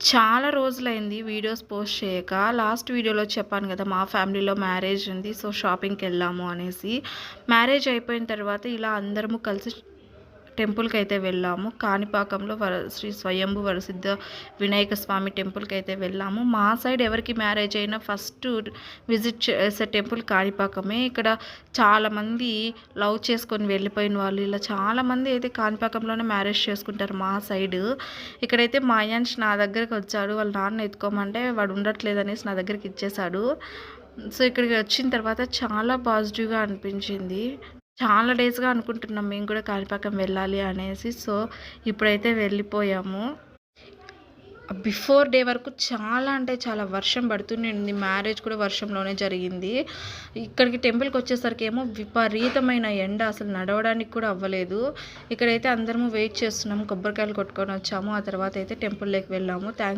చాలా రోజులైంది videos post చేయక. లాస్ట్ వీడియోలో చెప్పాను కదా మా ఫ్యామిలీలో మ్యారేజ్ ఉంది సో షాపింగ్కి వెళ్ళాము అనేసి. మ్యారేజ్ అయిపోయిన తర్వాత ఇలా అందరము కలిసి టెంపుల్కి అయితే వెళ్ళాము. కాణిపాకంలో వర శ్రీ స్వయంభు వరసిద్ధ వినాయక స్వామి టెంపుల్కి అయితే వెళ్ళాము. మా సైడ్ ఎవరికి మ్యారేజ్ అయినా ఫస్ట్ విజిట్ చేసే టెంపుల్ కాణిపాకమే. ఇక్కడ చాలామంది లవ్ చేసుకొని వెళ్ళిపోయిన వాళ్ళు ఇలా చాలామంది అయితే కాణిపాకంలోనే మ్యారేజ్ చేసుకుంటారు మా సైడ్. ఇక్కడైతే మా అయ్యాన్స్ నా దగ్గరికి వచ్చాడు. వాళ్ళ నాన్న ఎత్తుకోమంటే వాడు ఉండట్లేదు అనేసి నా దగ్గరికి ఇచ్చేశాడు. సో ఇక్కడికి వచ్చిన తర్వాత చాలా పాజిటివ్గా అనిపించింది. చాలా డేస్గా అనుకుంటున్నాం మేము కూడా కాణిపాకం వెళ్ళాలి అనేసి. సో ఇప్పుడైతే వెళ్ళిపోయాము. బిఫోర్ డే వరకు చాలా అంటే చాలా వర్షం పడుతూనే ఉంది. మ్యారేజ్ కూడా వర్షంలోనే జరిగింది. ఇక్కడికి టెంపుల్కి వచ్చేసరికి ఏమో విపరీతమైన ఎండ. అసలు నడవడానికి కూడా అవ్వలేదు. ఇక్కడైతే అందరము వెయిట్ చేస్తున్నాము కొబ్బరికాయలు కొట్టుకొని వచ్చాము. ఆ తర్వాత అయితే టెంపుల్లోకి వెళ్ళాము. థ్యాంక్స్